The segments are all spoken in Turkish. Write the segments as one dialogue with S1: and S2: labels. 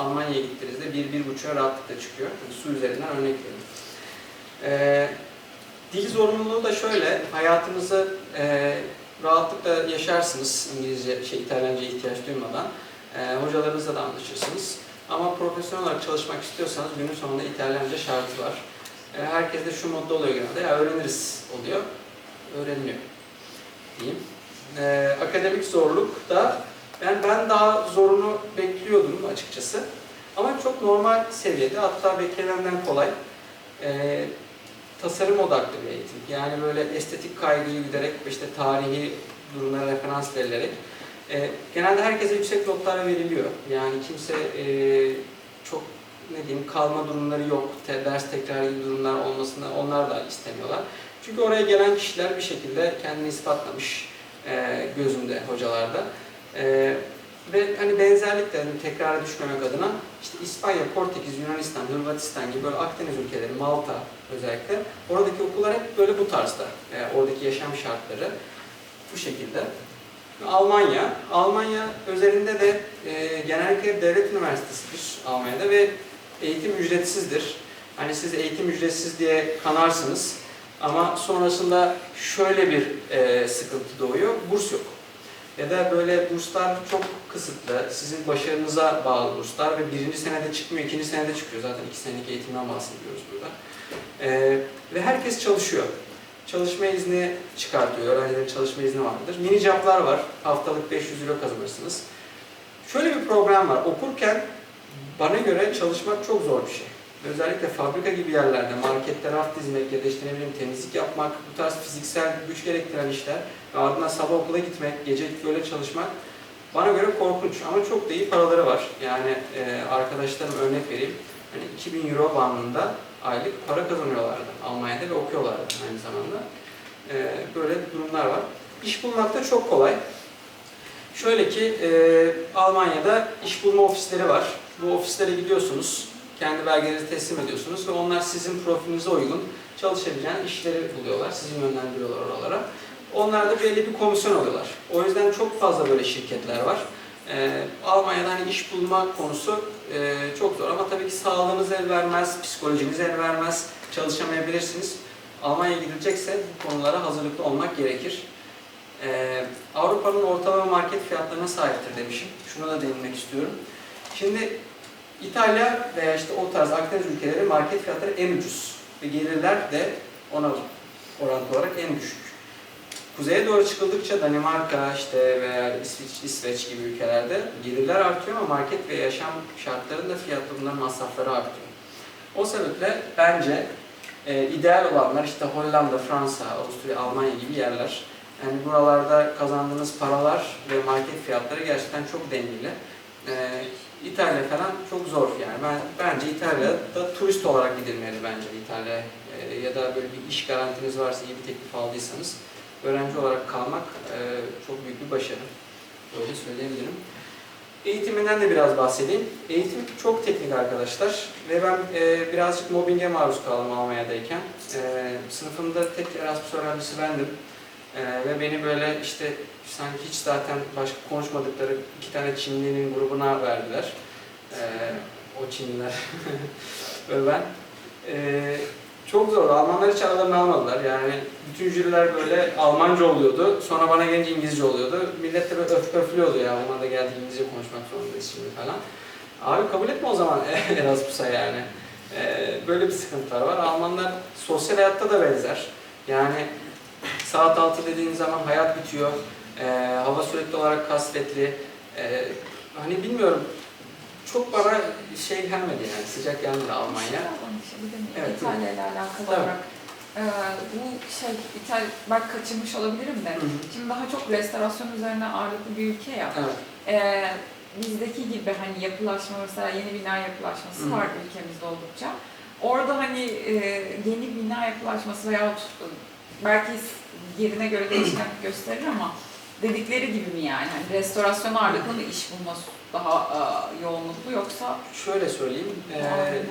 S1: Almanya'ya gittiğinizde bir, bir buçuğa rahatlıkla çıkıyor. Yani su üzerinden örnek verin. Ee, dil zorunluluğu da şöyle, hayatınızı e, rahatlıkla yaşarsınız İngilizce, şey, İtalyanca ihtiyaç duymadan. E, hocalarınızla da anlaşırsınız. Ama profesyonel olarak çalışmak istiyorsanız günün sonunda İtalyanca şartı var. E, herkes de şu modda oluyor genelde, ya öğreniriz oluyor. Öğreniliyor diyeyim. E, akademik zorluk da ben ben daha zorunu bekliyordum açıkçası. Ama çok normal seviyede hatta beklenenden kolay. E, tasarım odaklı bir eğitim. Yani böyle estetik kaygıyı giderek işte tarihi durumlara referans verilerek e, genelde herkese yüksek notlar veriliyor. Yani kimse e, çok ne diyeyim kalma durumları yok, te, ders tekrar gibi durumlar olmasını onlar da istemiyorlar. Çünkü oraya gelen kişiler bir şekilde kendini ispatlamış e, gözümde hocalarda. E, ve hani benzerlik de hani tekrara düşmemek adına işte İspanya, Portekiz, Yunanistan, Hırvatistan gibi böyle Akdeniz ülkeleri, Malta özellikle oradaki okullar hep böyle bu tarzda. E, oradaki yaşam şartları bu şekilde. Almanya, Almanya özelinde de e, genellikle devlet üniversitesidir Almanya'da ve eğitim ücretsizdir. Hani siz eğitim ücretsiz diye kanarsınız ama sonrasında şöyle bir e, sıkıntı doğuyor, burs yok. Ya da böyle burslar çok kısıtlı, sizin başarınıza bağlı burslar ve birinci senede çıkmıyor, ikinci senede çıkıyor. Zaten iki senelik eğitimden bahsediyoruz burada. E, ve herkes çalışıyor. Çalışma izni çıkartıyor, öğrencilerin çalışma izni vardır. Mini caplar var, haftalık 500 euro kazanırsınız. Şöyle bir problem var, okurken bana göre çalışmak çok zor bir şey. Özellikle fabrika gibi yerlerde, markette raf dizmek ya da işte ne bileyim temizlik yapmak, bu tarz fiziksel güç gerektiren işler ve ardından sabah okula gitmek, gece böyle çalışmak bana göre korkunç ama çok da iyi paraları var. Yani e, arkadaşlarım örnek vereyim, hani 2000 euro bandında aylık para kazanıyorlardı Almanya'da ve okuyorlardı aynı zamanda. E, böyle durumlar var. İş bulmak da çok kolay. Şöyle ki e, Almanya'da iş bulma ofisleri var. Bu ofislere gidiyorsunuz, kendi belgelerinizi teslim ediyorsunuz ve onlar sizin profilinize uygun çalışabileceğiniz işleri buluyorlar, sizi yönlendiriyorlar oralara. Onlar da belli bir komisyon alıyorlar. O yüzden çok fazla böyle şirketler var. Ee, Almanya'da hani iş bulma konusu e, çok zor ama tabii ki sağlığınız el vermez, psikolojiniz el vermez, çalışamayabilirsiniz. Almanya'ya gidilecekse bu konulara hazırlıklı olmak gerekir. Ee, Avrupa'nın ortalama market fiyatlarına sahiptir demişim. Şuna da değinmek istiyorum. Şimdi İtalya veya işte o tarz Akdeniz ülkeleri market fiyatları en ucuz ve gelirler de ona orantılı olarak en düşük. Kuzeye doğru çıkıldıkça Danimarka işte veya İsveç, İsveç gibi ülkelerde gelirler artıyor ama market ve yaşam şartlarında fiyat bunların masrafları artıyor. O sebeple bence e, ideal olanlar işte Hollanda, Fransa, Avusturya, Almanya gibi yerler. Yani buralarda kazandığınız paralar ve market fiyatları gerçekten çok dengeli. E, İtalya falan çok zor yani. Ben bence İtalya'da turist olarak gidilmeli bence İtalya e, ya da böyle bir iş garantiniz varsa iyi bir teklif aldıysanız öğrenci olarak kalmak e, çok büyük bir başarı. Böyle söyleyebilirim. Eğitiminden de biraz bahsedeyim. Eğitim çok teknik arkadaşlar ve ben e, birazcık mobbinge maruz kaldım Almanya'dayken. E, sınıfımda tek Erasmus öğrencisi bendim. E, ve beni böyle işte sanki hiç zaten başka konuşmadıkları iki tane Çinlinin grubuna verdiler. E, o Çinliler ve ben. E, çok zor. Almanlar hiç aralarını almadılar. Yani bütün jüriler böyle Almanca oluyordu. Sonra bana gelince İngilizce oluyordu. Millet de böyle öf öflüyordu ya. Onlar da geldi İngilizce konuşmak zorundayız şimdi falan. Abi kabul etme o zaman Erasmus'a yani. Ee, böyle bir sıkıntılar var. Almanlar sosyal hayatta da benzer. Yani saat 6 dediğin zaman hayat bitiyor. Ee, hava sürekli olarak kasvetli. Ee, hani bilmiyorum çok bana şey gelmedi yani sıcak gelmedi Almanya. Evet,
S2: Evet, İtalya ile alakalı
S1: Tabii.
S2: olarak. Ee, bu şey, İtalya, ben kaçırmış olabilirim de.
S1: Hı hı.
S2: Şimdi daha çok restorasyon üzerine ağırlıklı bir ülke ya.
S1: Evet.
S2: Ee, bizdeki gibi hani yapılaşma mesela yeni bina yapılaşması
S1: Hı
S2: var ülkemizde oldukça. Orada hani e, yeni bina yapılaşması veyahut e, belki yerine göre değişkenlik gösterir ama dedikleri gibi mi yani? Hani restorasyon ağırlıklı mı iş bulması daha e, yoğunluklu yoksa
S1: Şöyle söyleyeyim, e,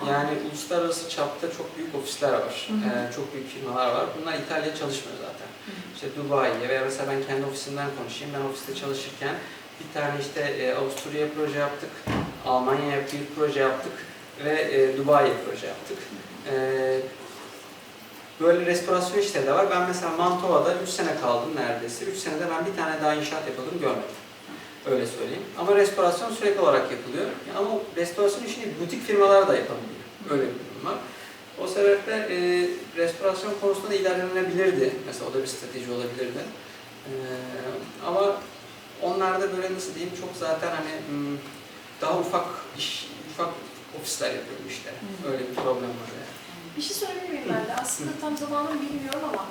S1: yani uluslararası çapta çok büyük ofisler var,
S2: Hı hı.
S1: e, çok büyük firmalar var. Bunlar İtalya çalışmıyor zaten. İşte Dubai'ye veya mesela ben kendi ofisimden konuşayım. Ben ofiste çalışırken bir tane işte e, Avusturya proje yaptık. Almanya'ya bir proje yaptık ve e, Dubai'ye proje yaptık. E, böyle restorasyon işleri de var. Ben mesela Mantova'da 3 sene kaldım neredeyse. 3 senede ben bir tane daha inşaat yapıldığını görmedim. Öyle söyleyeyim. Ama restorasyon sürekli olarak yapılıyor. Ama restorasyon işini butik firmalar da yapabiliyor. Öyle bir durum var. O sebeple e, restorasyon konusunda da ilerlenebilirdi. Mesela o da bir strateji olabilirdi. E, ama onlarda böyle nasıl diyeyim çok zaten hani hmm, daha ufak iş, ufak ofisler yapıyor.
S2: Hı.
S1: Öyle bir problem var yani.
S3: Bir şey söyleyebilir miyim ben de? Aslında tam zamanını bilmiyorum ama